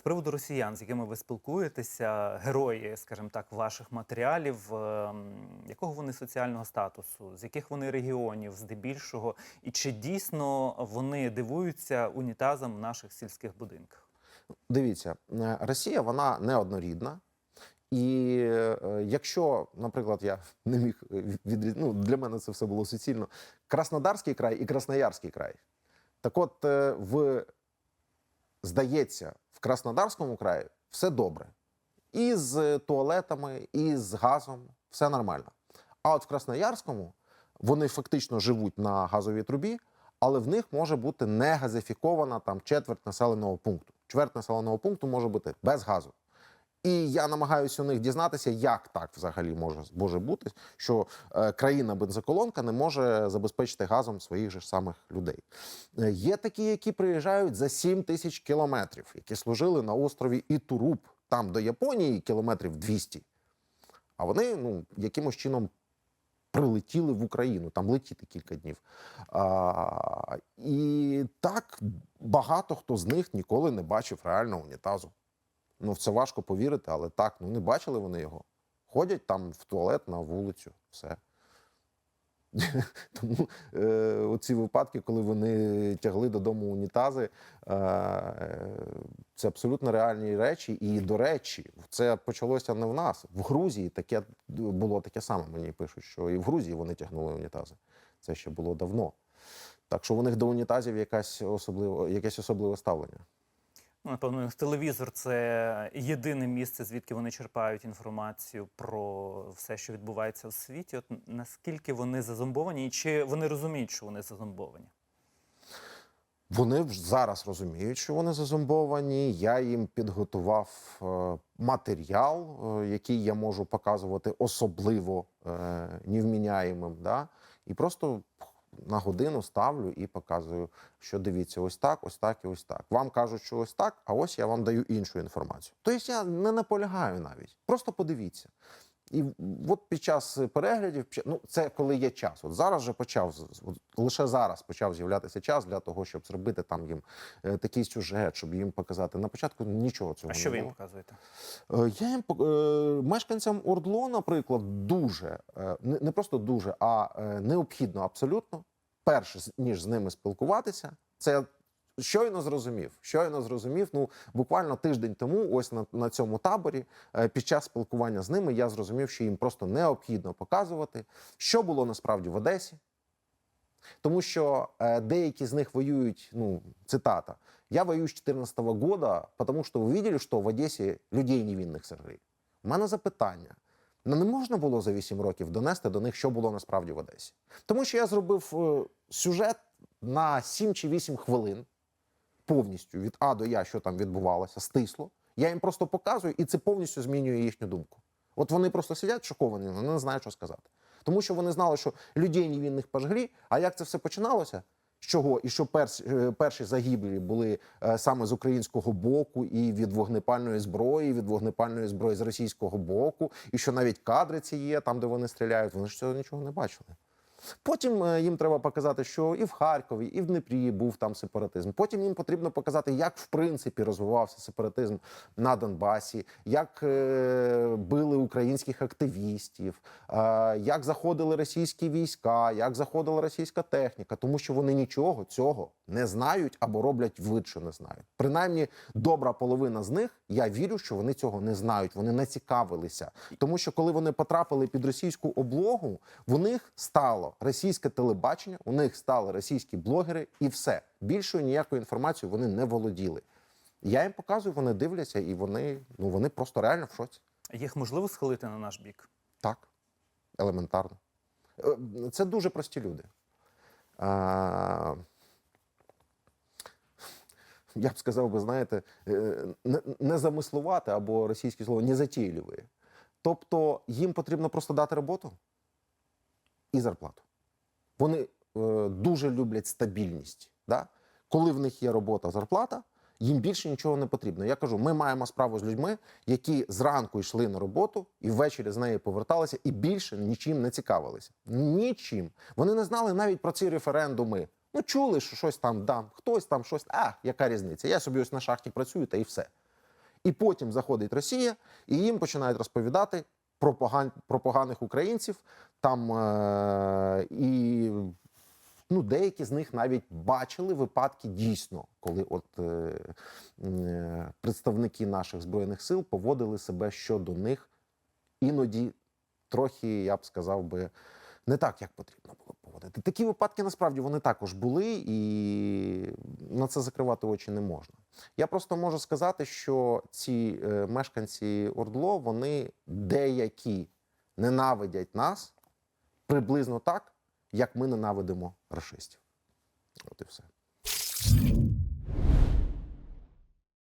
з приводу росіян, з якими ви спілкуєтеся, герої, скажімо так, ваших матеріалів, ем, якого вони соціального статусу, з яких вони регіонів, здебільшого, і чи дійсно вони дивуються унітазам в наших сільських будинках? Дивіться, е, Росія вона неоднорідна. І е, якщо, наприклад, я не міг від ну, для мене це все було суцільно. Краснодарський край і Красноярський край. Так от, е, в здається, Краснодарському краї все добре. І з туалетами, і з газом, все нормально. А от в Красноярському вони фактично живуть на газовій трубі, але в них може бути не газифікована там четверть населеного пункту. Чверть населеного пункту може бути без газу. І я намагаюся у них дізнатися, як так взагалі може, може бути, що е, країна бензоколонка не може забезпечити газом своїх же самих людей. Е, є такі, які приїжджають за 7 тисяч кілометрів, які служили на острові Ітуруб, там до Японії кілометрів 200. А вони ну, якимось чином прилетіли в Україну, там летіти кілька днів. А, і так багато хто з них ніколи не бачив реального унітазу. Ну, в це важко повірити, але так, ну не бачили вони його. Ходять там в туалет на вулицю, все. Тому е, оці випадки, коли вони тягли додому унітази, е, це абсолютно реальні речі. І, до речі, це почалося не в нас. В Грузії таке було таке саме. Мені пишуть, що і в Грузії вони тягнули унітази. Це ще було давно. Так що у них до унітазів якась особливо, якесь особливе ставлення. Напевно, телевізор це єдине місце, звідки вони черпають інформацію про все, що відбувається у світі. От наскільки вони зазомбовані, і чи вони розуміють, що вони зазомбовані? Вони зараз розуміють, що вони зазомбовані. Я їм підготував е, матеріал, е, який я можу показувати особливо е, невміняємим. Да? І просто на годину ставлю і показую, що дивіться, ось так, ось так і ось так. Вам кажуть, що ось так, а ось я вам даю іншу інформацію. Тобто я не наполягаю навіть. Просто подивіться. І от під час переглядів, ну це коли є час. От зараз же почав от лише зараз почав з'являтися час для того, щоб зробити там їм е, такий сюжет, щоб їм показати. На початку нічого цього А не що ви їм показуєте? Е, Я їм е, мешканцям Ордло, наприклад, дуже не просто дуже, а необхідно абсолютно перше, з- ніж з ними спілкуватися. Це щойно зрозумів. Щойно зрозумів. Ну буквально тиждень тому, ось на, на цьому таборі, е, під час спілкування з ними, я зрозумів, що їм просто необхідно показувати, що було насправді в Одесі. Тому що е, деякі з них воюють, ну, цитата, «Я воюю с 2014 года, потому что вы видели, что в Одесі людей невинних сожгли». У мене запитання. Ну, не можна було за 8 років донести до них, що було насправді в Одесі. Тому що я зробив е, сюжет на 7 чи 8 хвилин повністю від А до Я, що там відбувалося, стисло. Я їм просто показую, і це повністю змінює їхню думку. От вони просто сидять шоковані, не знають, що сказати. Тому що вони знали, що людей невинних пожгли, а як це все починалося? З чого? І що перс, е, перші загиблі були е, саме з українського боку, і від вогнепальної зброї, від вогнепальної зброї з російського боку, і що навіть кадри ці є, там, де вони стріляють, вони ж цього нічого не бачили. Потім е, їм треба показати, що і в Харкові, і в Дніпрі був там сепаратизм. Потім їм потрібно показати, як в принципі розвивався сепаратизм на Донбасі, як е, били українських активістів, е, як заходили російські війська, як заходила російська техніка, тому що вони нічого цього не знають або роблять вид, що не знають. Принаймні, добра половина з них, я вірю, що вони цього не знають, вони не цікавилися. Тому що коли вони потрапили під російську облогу, в них стало російське телебачення, у них стали російські блогери, і все більшою ніякою інформацією вони не володіли. Я їм показую, вони дивляться, і вони ну вони просто реально в шоці. Їх можливо схилити на наш бік? Так, елементарно. Е, Це дуже прості люди. Я б сказав би, знаєте, е, не, не замислувати або російське слово не затійливі. Тобто їм потрібно просто дати роботу і зарплату. Вони е, дуже люблять стабільність. Да? Коли в них є робота, зарплата, їм більше нічого не потрібно. Я кажу, ми маємо справу з людьми, які зранку йшли на роботу і ввечері з неї поверталися, і більше нічим не цікавилися. Нічим. Вони не знали навіть про ці референдуми. Ну, чули, що щось там дам, хтось там щось. А, яка різниця? Я собі ось на шахті працюю, та і все. І потім заходить Росія, і їм починають розповідати про, поган... про поганих українців. Там е... і ну, деякі з них навіть бачили випадки дійсно, коли от е... е... представники наших збройних сил поводили себе щодо них іноді трохи, я б сказав би, не так, як потрібно було поводити. Такі випадки насправді вони також були, і на це закривати очі не можна. Я просто можу сказати, що ці е, мешканці Ордло, вони деякі ненавидять нас приблизно так, як ми ненавидимо расистів. От і все.